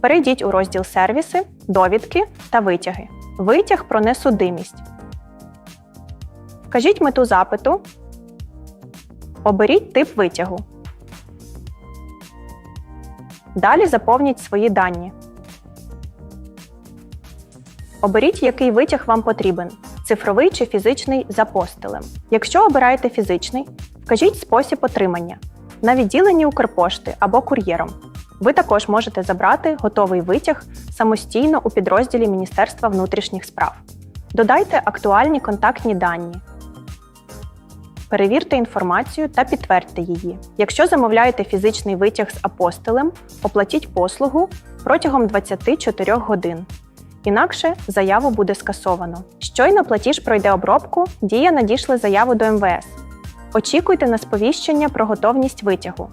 Перейдіть у розділ Сервіси, довідки та витяги. Витяг про несудимість. Вкажіть мету запиту. Оберіть тип витягу. Далі заповніть свої дані. Оберіть, який витяг вам потрібен цифровий чи фізичний за постелем. Якщо обираєте фізичний, вкажіть спосіб отримання на відділенні Укрпошти або кур'єром. Ви також можете забрати готовий витяг самостійно у підрозділі Міністерства внутрішніх справ. Додайте актуальні контактні дані. Перевірте інформацію та підтвердьте її. Якщо замовляєте фізичний витяг з апостилем, оплатіть послугу протягом 24 годин. Інакше заяву буде скасовано. Щойно платіж пройде обробку, дія надійшли заяву до МВС. Очікуйте на сповіщення про готовність витягу.